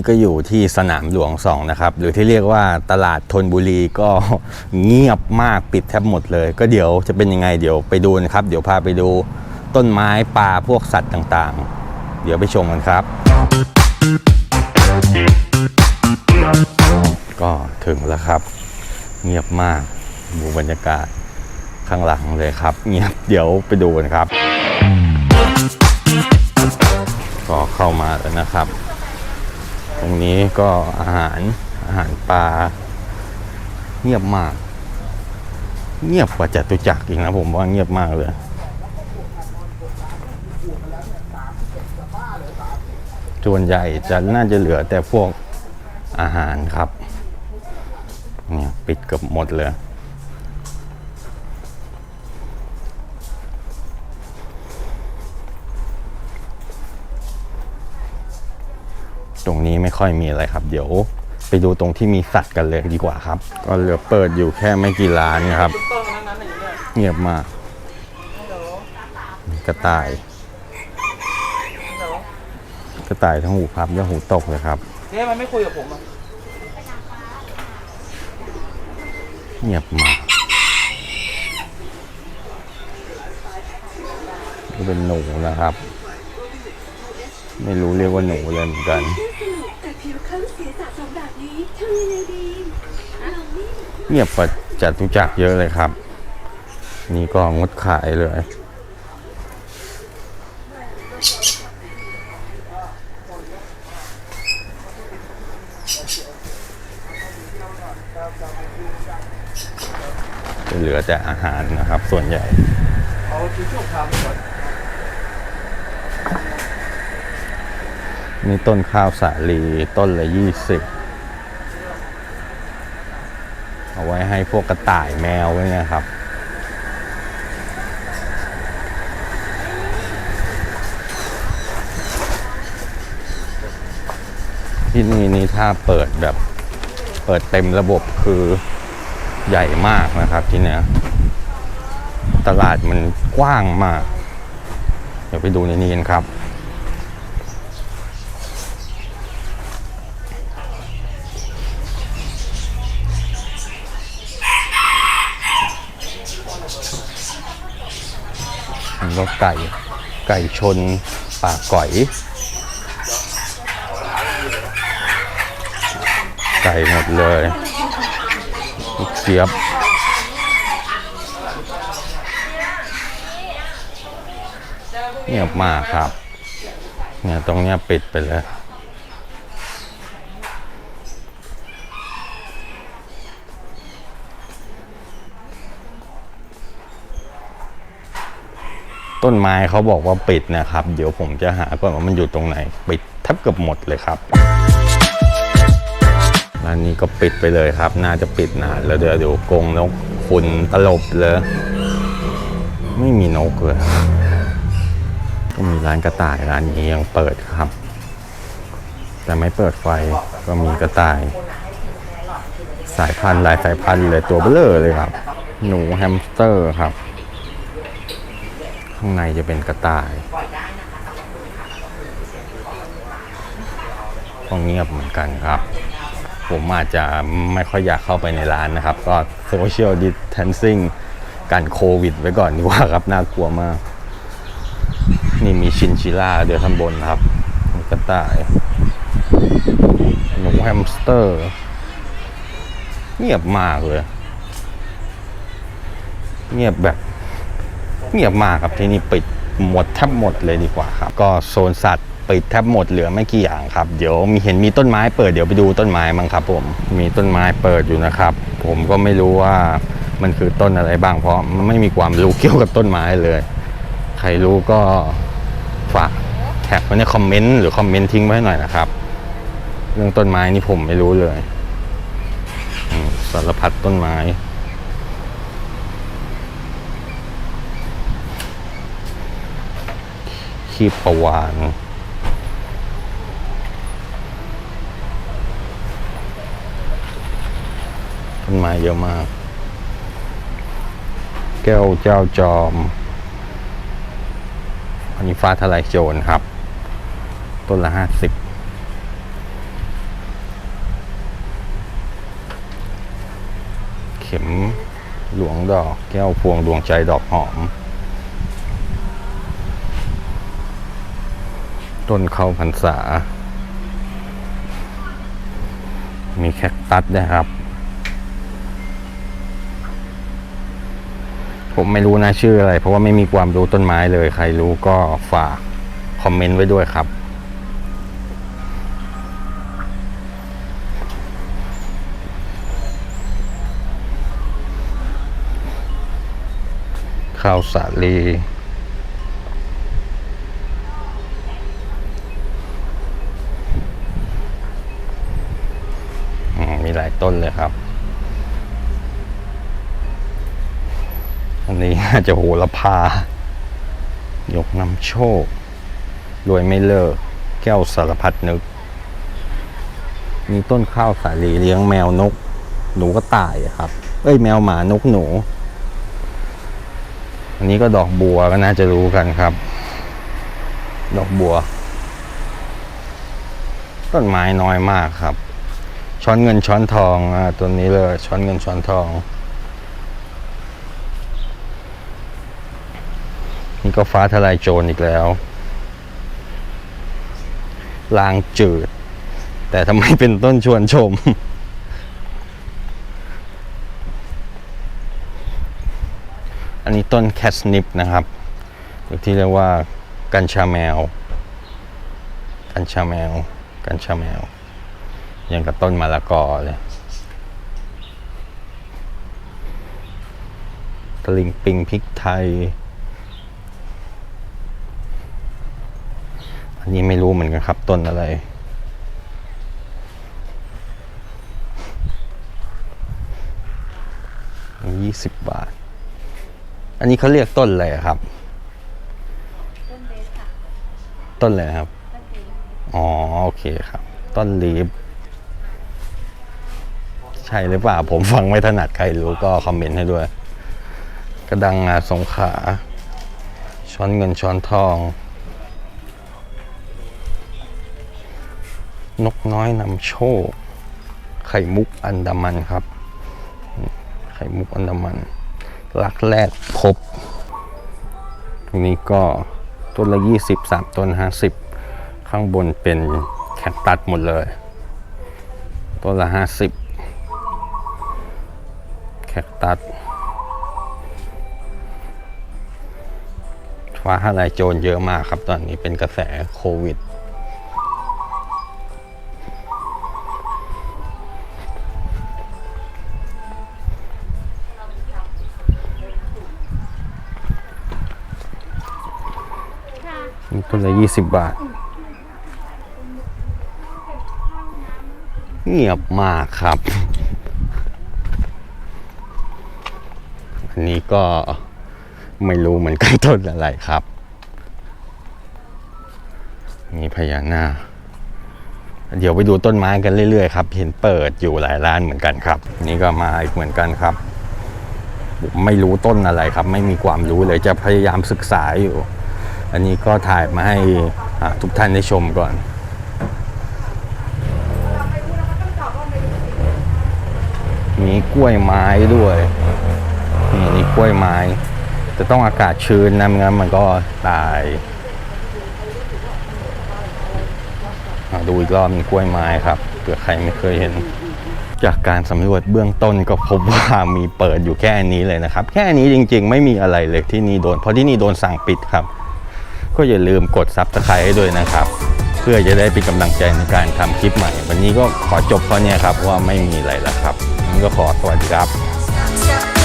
นี้ก็อยู่ที่สนามหลวงสองนะครับ หรือที่เรียกว่าตลาดธนบุรีก็เงียบมากปิดแทบหมดเลย ก็เดี๋ยวจะเป็นยังไงเดี๋ยวไปดูนะครับ เดี๋ยวพาไปดูต้นไม้ปลาพวกสัตว์ต่างๆ เดี๋ยวไปชมกันครับ ก็ถึงแล้วครับ เงียบมากดูบรรยากาศข้างหลังเลยครับ เงียบเดี๋ยวไปดูกันครับ ก็เข้ามาแล้วนะครับ ตรงนี้ก็อาหารอาหารปลาเงียบมาก เงียบกว่าจัตุจักรอีกนะผมว่าเงียบมากเลย ส่วนใหญ่จะน่าจะเหลือแต่พวกอาหารครับ เนี่ยปิดเกือบหมดเลย รงนี้ไม่ค่อยมีอะไรครับ เดี๋ยวไปดูตรงที่มีสัตว์กันเลยดีกว่าครับ ก็เหลือเปิดอยู่แค่ไม่กี่ร้านครับ เงียบมากกระต่าย กระต่ายทั้งหูพับและหูตกเลยครับเจ๊มันไม่คุยกับผมอะเงียบมากนี่เป็นหนูนะครับ ไม่รู้เรียกว่าหนูเลยเหมือนกัน แต่ผิวคล้ำเสียสะสมแบบนี้ทำยังไงดีเรานี่เงียบกว่าจตุจักรเยอะเลยครับ นี่ก็งดขายเลย เหลือแต่อาหารนะครับส่วนใหญ่ เอาชิ้นชั่วคราวไปก่อน นี่ต้นข้าวสาลีต้นละยี่สิบเอาไว้ให้พวกกระต่ายแมวไว้เนะครับ ที่นี่นี่ถ้าเปิดแบบเปิดเต็มระบบคือใหญ่มากนะครับที่เนี้ยตลาดมันกว้างมาก เดี๋ยวไปดูในนี้กันครับ ก็ไก่ ไก่ชนปากก่อย ไก่หมดเลยเจี๊ยบเงียบมากครับ เนี่ยตรงเนี้ยปิดไปแล้ว ต้นไม้เขาบอกว่าปิดนะครับ เดี๋ยวผมจะหาก่อนว่ามันอยู่ตรงไหน ปิดแทบเกือบหมดเลยครับร้านนี้ก็ปิดไปเลยครับ น่าจะปิดนานแล้วเดี๋ยวเดี๋ยวกงนกคุณตลบเลย ไม่มีนกเลยก็มีร้านกระต่ายร้านนี้ยังเปิดครับ แต่ไม่เปิดไฟก็มีกระต่าย สายพันธุ์หลายสายพันธุ์เลยตัวเบลอเลยครับ หนูแฮมสเตอร์ครับ ข้างในจะเป็นกระต่ายก็เงียบเหมือนกันครับ ผมอาจจะไม่ค่อยอยากเข้าไปในร้านนะครับ ก็โซเชียลดิ t เทนซิ่งกันโควิดไว้ก่อนดีกว่าครับ น่ากลัวมาก นี่มีชินชิล่าเดี๋ยวข้างบนครับกระต่ายหนูแฮมสเตอร์ เงียบมากเลย เงียบแบบ เงียบมากครับที่นี่ปิดหมดแทบหมดเลยดีกว่าครับ ก็โซนสัตว์ปิดแทบหมดเหลือไม่กี่อย่างครับ เดี๋ยวมีเห็นมีต้นไม้เปิดเดี๋ยวไปดูต้นไม้มั้งครับ ผมมีต้นไม้เปิดอยู่นะครับ ผมก็ไม่รู้ว่ามันคือต้นอะไรบ้างเพราะมันไม่มีความรู้เกี่ยวกับต้นไม้เลย ใครรู้ก็ฝากแท็กไว้ในคอมเมนต์หรือคอมเมนต์ทิ้งไว้หน่อยนะครับ เรื่องต้นไม้นี่ผมไม่รู้เลยสารพัดต้นไม้ ชีพะวานต้นไม้เยอะมาก แก้วเจ้าจอม อันนี้ฟ้าทลายโจรครับ ต้นละห้าสิบเข็มหลวงดอกแก้วพวงดวงใจดอกหอม ต้นเข้าพรรษา มีแคคตัสนะครับ ผมไม่รู้นะชื่ออะไร เพราะว่าไม่มีความรู้ต้นไม้เลย ใครรู้ก็ฝากคอมเมนต์ไว้ด้วยครับข้าวสาลี อืมมีหลาย ต้นเลยครับ อันนี้น่าจะโหระพายกนำโชค รวยไม่เลิก แก้วสารพัดนึก มีต้นข้าวสาลีเลี้ยงแมวนก หนูก็ตายครับ เอ้ยแมวหมานกหนู อันนี้ก็ดอกบัวก็น่าจะรู้กันครับ ดอกบัว ต้นไม้น้อยมากครับ ช้อนเงินช้อนทองอ่าตัวนี้เลยช้อนเงินช้อนทอง นี่ก็ฟ้าทลายโจรอีกแล้วลางจืด แต่ทำไมเป็นต้นชวนชม อันนี้ต้นแคสนิปนะครับหรือที่เรียกว่ากัญชาแมว กัญชาแมว กัญชาแมว ยังกับต้นมะละกอเลยตะลิงปิงพริกไทย อันนี้ไม่รู้เหมือนกันครับต้นอะไร ยี่สิบบาท อันนี้เขาเรียกต้นอะไรอะครับ ต้นเบสค่ะต้นอะไรครับต้นเบสอ๋อ โอเคครับ ต้นลีฟ ใช่หรือเปล่า ผมฟังไม่ถนัดใครรู้ก็คอมเมนต์ให้ด้วย กระดังงาสงขา ช้อนเงินช้อนทอง นกน้อยนำโชค ไข่มุกอันดามันครับ ไข่มุกอันดามัน รักแรกพบ ตรงนี้ก็ต้นละยี่สิบสามต้นห้าสิบข้างบนเป็นแคคตัสหมดเลย ต้นละห้าสิบ แคคตัสฟ้าทลายโจรเยอะมากครับตอนนี้เป็นกระแสโควิด นี่ต้นละยี่สิบบาท เงียบมากครับ นี้ก็ไม่รู้เหมือนกันต้นอะไรครับมีพญานาคเดี๋ยวไปดูต้นไม้กันเรื่อยๆครับ เห็นเปิดอยู่หลายร้านเหมือนกันครับ นี่ก็มาอีกเหมือนกันครับผมไม่รู้ต้นอะไรครับ ไม่มีความรู้เลยจะพยายามศึกษาอยู่ อันนี้ก็ถ่ายมาให้ทุกท่านได้ชมก่อนมีกล้วยไม้ด้วย กล้วยไม้ จะต้องอากาศชื้นนะไม่งั้นมันก็ตายดูอีกรอบมีกล้วยไม้ครับเผื่อใครไม่เคยเห็น จากการสำรวจเบื้องต้นก็พบว่ามีเปิดอยู่แค่นี้เลยนะครับ แค่นี้จริง ๆ ไม่มีอะไรเลยที่นี่โดน เพราะที่นี่โดนสั่งปิดครับ ก็อย่าลืมกดซับสไครต์ให้ด้วยนะครับ เพื่อจะได้เป็นกำลังใจในการทำคลิปใหม่ วันนี้ก็ขอจบเพราะนี้ครับว่าไม่มีอะไรแล้วครับงั้นก็ขอสวัสดีครับ